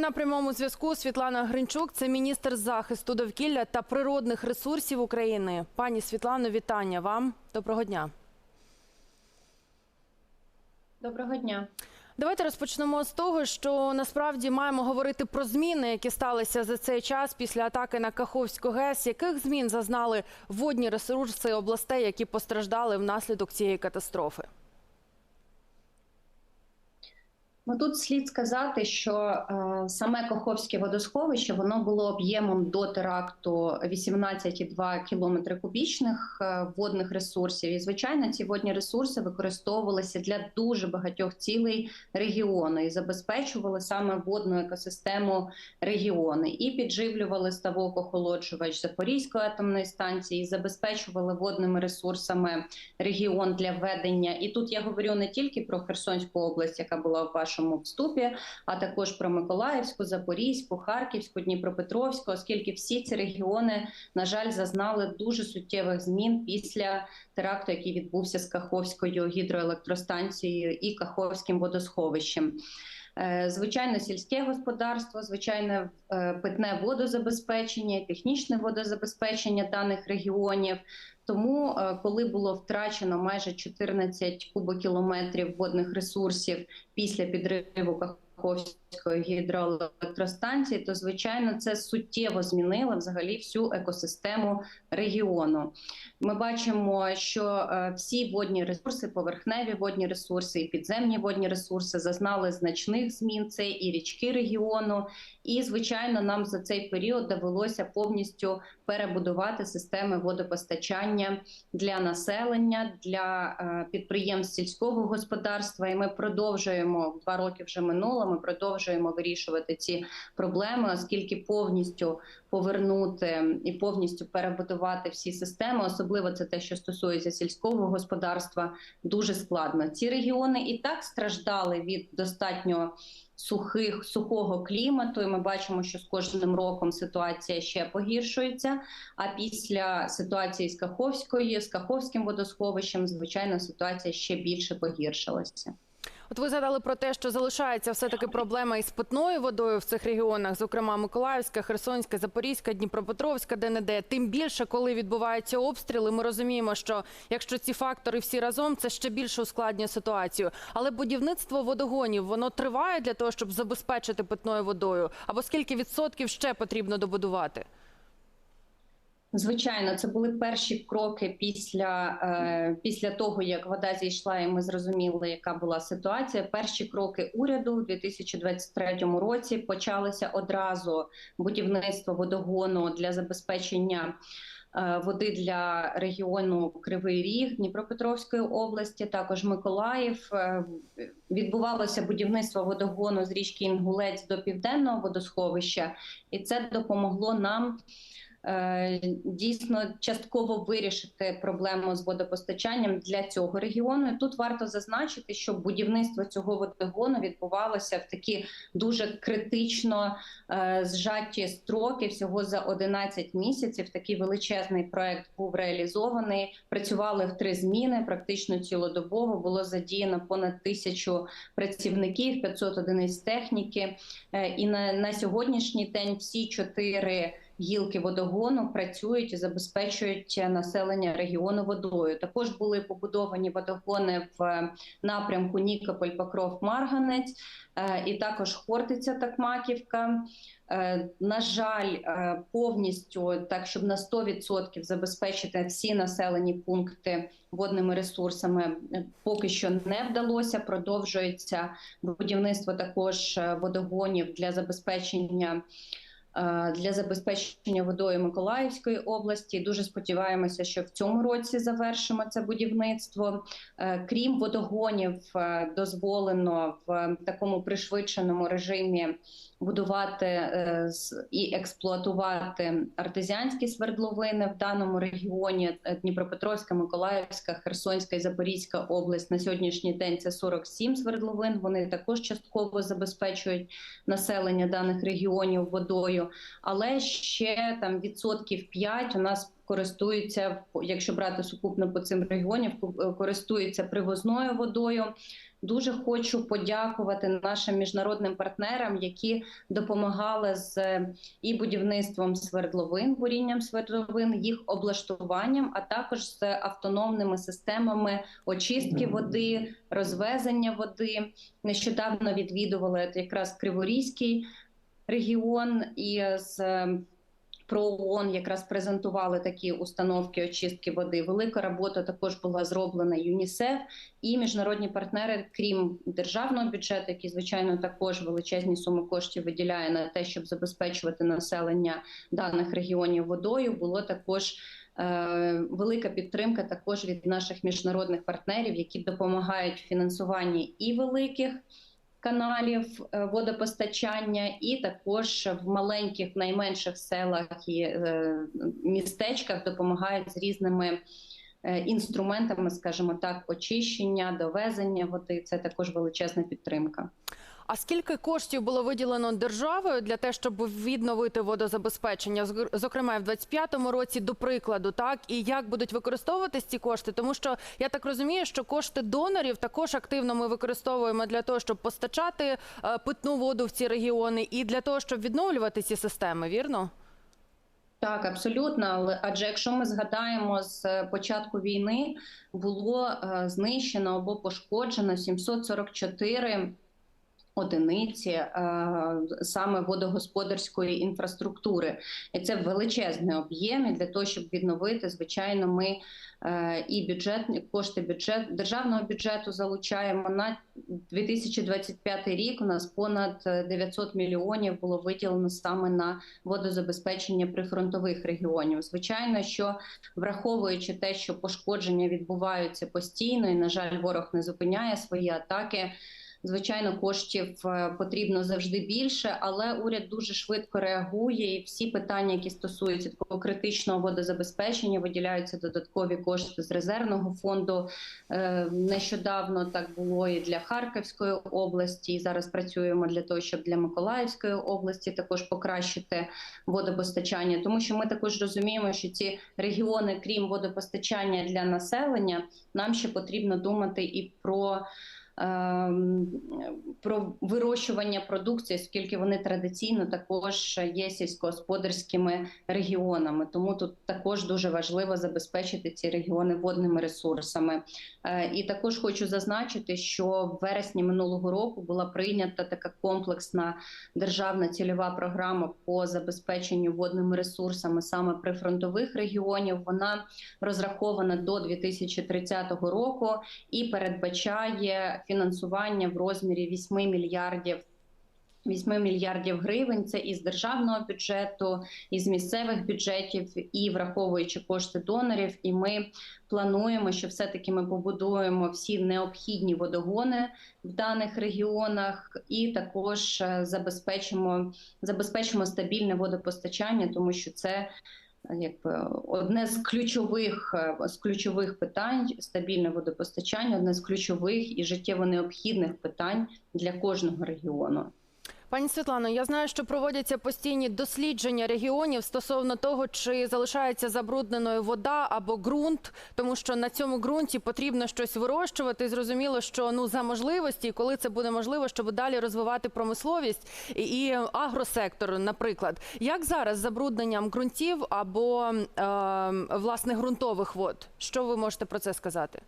на прямому зв'язку Світлана Гринчук, це міністр захисту довкілля та природних ресурсів України. Пані Світлано, вітання вам. Доброго дня. Доброго дня. Давайте розпочнемо з того, що насправді маємо говорити про зміни, які сталися за цей час після атаки на Каховську ГЕС. Яких змін зазнали водні ресурси областей, які постраждали внаслідок цієї катастрофи? Ну тут слід сказати, що е, саме Каховське водосховище воно було об'ємом до теракту 18,2 кілометри кубічних е, водних ресурсів. І звичайно, ці водні ресурси використовувалися для дуже багатьох цілей регіону і забезпечували саме водну екосистему регіону. І підживлювали ставок охолоджувач Запорізької атомної станції, і забезпечували водними ресурсами регіон для ведення. І тут я говорю не тільки про Херсонську область, яка була в вашому вступі, а також про Миколаївську, Запорізьку, Харківську, Дніпропетровську, оскільки всі ці регіони, на жаль, зазнали дуже суттєвих змін після теракту, який відбувся з Каховською гідроелектростанцією і Каховським водосховищем. Е, Звичайно, сільське господарство, звичайне е, питне водозабезпечення, технічне водозабезпечення даних регіонів. Тому, е, коли було втрачено майже 14 кубокілометрів водних ресурсів після підриву Каховської гідроелектростанції, то звичайно це суттєво змінило взагалі всю екосистему регіону. Ми бачимо, що е, всі водні ресурси, поверхневі водні ресурси і підземні водні ресурси зазнали значних змін. Це і річки регіону. І звичайно, нам за цей період довелося повністю перебудувати системи водопостачання для населення, для е, підприємств сільського господарства. І ми продовжуємо два роки вже минуло. Ми продовжуємо вирішувати ці проблеми, оскільки повністю повернути і повністю перебудувати всі системи, особливо це те, що стосується сільського господарства, дуже складно. Ці регіони і так страждали від достатньо сухих сухого клімату. І ми бачимо, що з кожним роком ситуація ще погіршується. А після ситуації з Каховською, з Каховським водосховищем, звичайно, ситуація ще більше погіршилася. От ви згадали про те, що залишається все таки проблема із питною водою в цих регіонах, зокрема Миколаївська, Херсонська, Запорізька, Дніпропетровська, де не де. Тим більше, коли відбуваються обстріли, ми розуміємо, що якщо ці фактори всі разом, це ще більше ускладнює ситуацію. Але будівництво водогонів воно триває для того, щоб забезпечити питною водою. Або скільки відсотків ще потрібно добудувати? Звичайно, це були перші кроки після, е, після того, як вода зійшла, і ми зрозуміли, яка була ситуація. Перші кроки уряду у 2023 році почалося одразу будівництво водогону для забезпечення. е, Води для регіону Кривий Ріг Дніпропетровської області, також Миколаїв. Е, Відбувалося будівництво водогону з річки Інгулець до південного водосховища, і це допомогло нам дійсно частково вирішити проблему з водопостачанням для цього регіону. І Тут варто зазначити, що будівництво цього водогону відбувалося в такі дуже критично е, зжаті строки. Всього за 11 місяців. Такий величезний проект був реалізований. Працювали в три зміни, практично цілодобово було задіяно понад тисячу працівників, 500 одиниць техніки. Е, І на, на сьогоднішній день всі чотири гілки водогону працюють і забезпечують населення регіону водою. Також були побудовані водогони в напрямку Нікополь, Покров, Марганець, е, і також Хортиця, Такмаківка. Е, На жаль, е, повністю так, щоб на 100% забезпечити всі населені пункти водними ресурсами, е, поки що не вдалося. Продовжується будівництво також е, водогонів для забезпечення. Е, Для забезпечення водою Миколаївської області дуже сподіваємося, що в цьому році завершимо це будівництво. Е, Крім водогонів, е, дозволено в такому пришвидшеному режимі будувати е, і експлуатувати артезіанські свердловини в даному регіоні е, Дніпропетровська, Миколаївська, Херсонська і Запорізька область. На сьогоднішній день це 47 свердловин. Вони також частково забезпечують населення даних регіонів водою, але ще там відсотків 5 у нас користуються, якщо брати сукупно по цим регіонів, ку- користуються привозною водою. Дуже хочу подякувати нашим міжнародним партнерам, які допомагали з і будівництвом свердловин, бурінням свердловин, їх облаштуванням, а також з автономними системами очистки води, розвезення води. Нещодавно відвідували якраз Криворізький регіон і з про ООН якраз презентували такі установки очистки води. Велика робота також була зроблена ЮНІСЕФ і міжнародні партнери, крім державного бюджету, який звичайно також величезні суми коштів виділяє на те, щоб забезпечувати населення даних регіонів водою. Було також е, велика підтримка також від наших міжнародних партнерів, які допомагають фінансуванні і великих каналів е, водопостачання, і також в маленьких, найменших селах і е, містечках допомагають з різними е, інструментами, скажімо так, очищення, довезення води. Це також величезна підтримка. А скільки коштів було виділено державою для того, щоб відновити водозабезпечення, зокрема в 25-му році, до прикладу, так і як будуть використовуватись ці кошти? Тому що я так розумію, що кошти донорів також активно ми використовуємо для того, щоб постачати е, питну воду в ці регіони, і для того, щоб відновлювати ці системи. Вірно? Так, абсолютно. Але адже якщо ми згадаємо з е, початку війни, було е, знищено або пошкоджено 744 одиниці е, саме водогосподарської інфраструктури, і це величезний об'єм. Для того, щоб відновити, звичайно, ми е, і бюджетні кошти бюджет державного бюджету залучаємо на 2025 рік. У нас понад 900 мільйонів було виділено саме на водозабезпечення прифронтових регіонів. Звичайно, що враховуючи те, що пошкодження відбуваються постійно, і на жаль, ворог не зупиняє свої атаки. Звичайно, коштів е, потрібно завжди більше, але уряд дуже швидко реагує. І всі питання, які стосуються такого критичного водозабезпечення, виділяються додаткові кошти з резервного фонду. Е, Нещодавно так було і для Харківської області. І зараз працюємо для того, щоб для Миколаївської області також покращити водопостачання, тому що ми також розуміємо, що ці регіони, крім водопостачання для населення, нам ще потрібно думати і про. Ем, Про вирощування продукції, оскільки вони традиційно також є сільськогосподарськими регіонами, тому тут також дуже важливо забезпечити ці регіони водними ресурсами. Е, І також хочу зазначити, що в вересні минулого року була прийнята така комплексна державна цільова програма по забезпеченню водними ресурсами саме прифронтових регіонів. Вона розрахована до 2030 року і передбачає фінансування в розмірі 8 мільярдів. 8 мільярдів гривень це із державного бюджету, із місцевих бюджетів, і враховуючи кошти донорів. І ми плануємо, що все-таки ми побудуємо всі необхідні водогони в даних регіонах, і також е, забезпечимо, забезпечимо стабільне водопостачання, тому що це якби одне з ключових е, з ключових питань стабільне водопостачання, одне з ключових і життєво необхідних питань для кожного регіону. Пані Світлано, я знаю, що проводяться постійні дослідження регіонів стосовно того, чи залишається забрудненою вода або ґрунт, тому що на цьому ґрунті потрібно щось вирощувати. Зрозуміло, що ну за можливості, коли це буде можливо, щоб далі розвивати промисловість і, і агросектор, наприклад, як зараз з забрудненням ґрунтів або е, власне ґрунтових вод? Що ви можете про це сказати?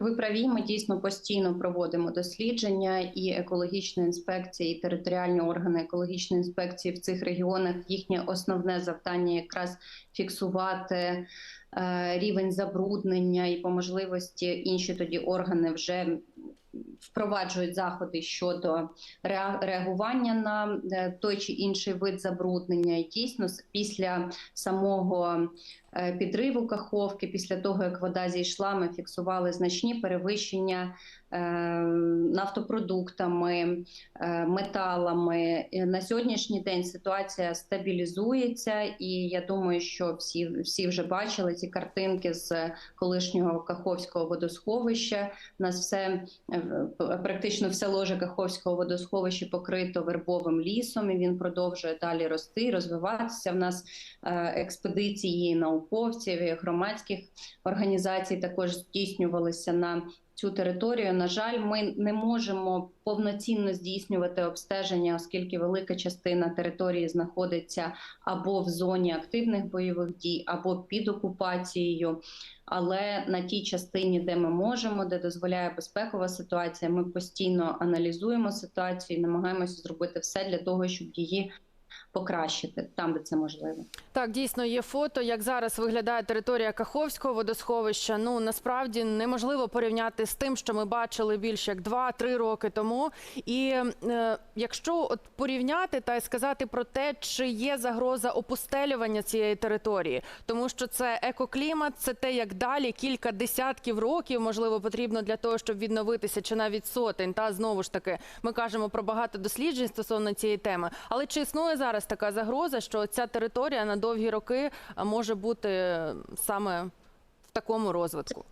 Ви праві, ми дійсно постійно проводимо дослідження і екологічна інспекція, і територіальні органи екологічної інспекції в цих регіонах. Їхнє основне завдання якраз фіксувати е, рівень забруднення і по можливості інші тоді органи вже впроваджують заходи щодо реагування на е, той чи інший вид забруднення. І дійсно після самого підриву каховки, після того як вода зійшла, ми фіксували значні перевищення е, нафтопродуктами, е, металами. На сьогоднішній день ситуація стабілізується, і я думаю, що всі, всі вже бачили ці картинки з колишнього Каховського водосховища. У нас все е, практично все ложе Каховського водосховища покрито вербовим лісом. і Він продовжує далі рости, розвиватися. В нас е, експедиції науковців і громадських організацій також здійснювалися на цю територію. На жаль, ми не можемо повноцінно здійснювати обстеження, оскільки велика частина території знаходиться або в зоні активних бойових дій, або під окупацією. Але на тій частині, де ми можемо, де дозволяє безпекова ситуація, ми постійно аналізуємо ситуацію і намагаємося зробити все для того, щоб її покращити там, де це можливо. Так, дійсно є фото, як зараз виглядає територія Каховського водосховища. Ну насправді неможливо порівняти з тим, що ми бачили більше як 2-3 роки тому. І е, якщо от порівняти та й сказати про те, чи є загроза опустелювання цієї території, тому що це екоклімат, це те, як далі кілька десятків років можливо потрібно для того, щоб відновитися, чи навіть сотень. Та знову ж таки, ми кажемо про багато досліджень стосовно цієї теми. Але чи існує зараз така загроза, що ця територія на довгі роки а, може бути е, саме в такому розвитку?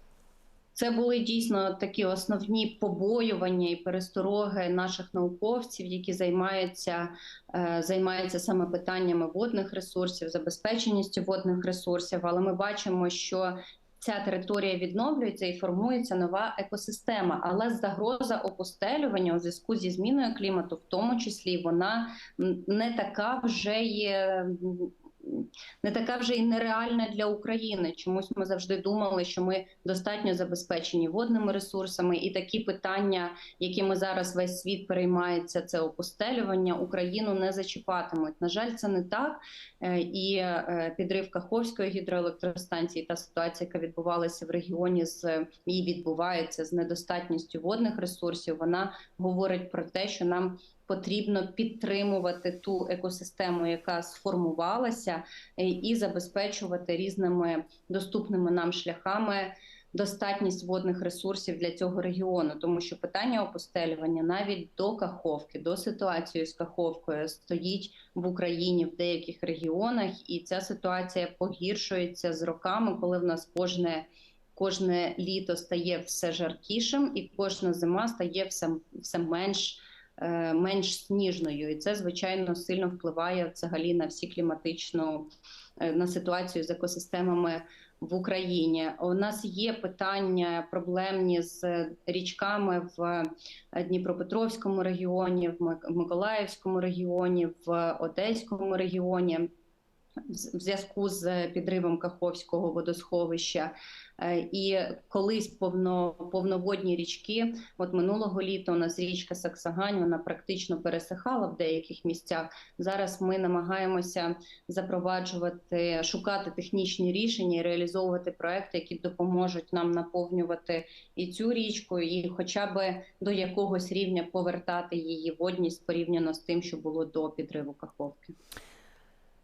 Це були дійсно такі основні побоювання і перестороги наших науковців, які займаються, е, займаються саме питаннями водних ресурсів, забезпеченістю водних ресурсів. Але ми бачимо, що ця територія відновлюється і формується нова екосистема. Але загроза опустелювання у зв'язку зі зміною клімату, в тому числі, вона не така вже є. Не така вже і нереальна для України. Чомусь ми завжди думали, що ми достатньо забезпечені водними ресурсами, і такі питання, якими зараз весь світ переймається, це опустелювання, Україну не зачіпатимуть. На жаль, це не так. Е, І е, підрив Каховської гідроелектростанції та ситуація, яка відбувалася в регіоні з і відбувається з недостатністю водних ресурсів. Вона говорить про те, що нам потрібно підтримувати ту екосистему, яка сформувалася, е, і забезпечувати різними доступними нам шляхами. Достатність водних ресурсів для цього регіону, тому що питання опустелювання навіть до Каховки, до ситуації з Каховкою стоїть в Україні в деяких регіонах, і ця ситуація погіршується з роками, коли в нас кожне кожне літо стає все жаркішим, і кожна зима стає все, все менш менш сніжною, і це звичайно сильно впливає взагалі на всі кліматичну е, на ситуацію з екосистемами в Україні. У нас є питання проблемні з річками в Дніпропетровському регіоні, в Мик- Миколаївському регіоні, в Одеському регіоні. В зв'язку з підривом Каховського водосховища, Е, і колись повно, повноводні річки. От минулого літа у нас річка Саксагань, вона практично пересихала в деяких місцях. Зараз ми намагаємося запроваджувати, шукати технічні рішення і реалізовувати проекти, які допоможуть нам наповнювати і цю річку, і хоча б до якогось рівня повертати її водність порівняно з тим, що було до підриву Каховки.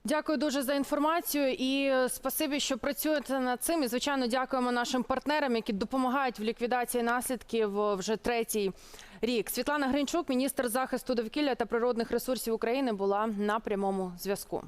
Дякую дуже за інформацію і е, спасибі, що працюєте над цим. І звичайно, дякуємо нашим партнерам, які допомагають в ліквідації наслідків е, вже третій рік. Світлана Гринчук, міністр захисту довкілля та природних ресурсів України, була на прямому зв'язку.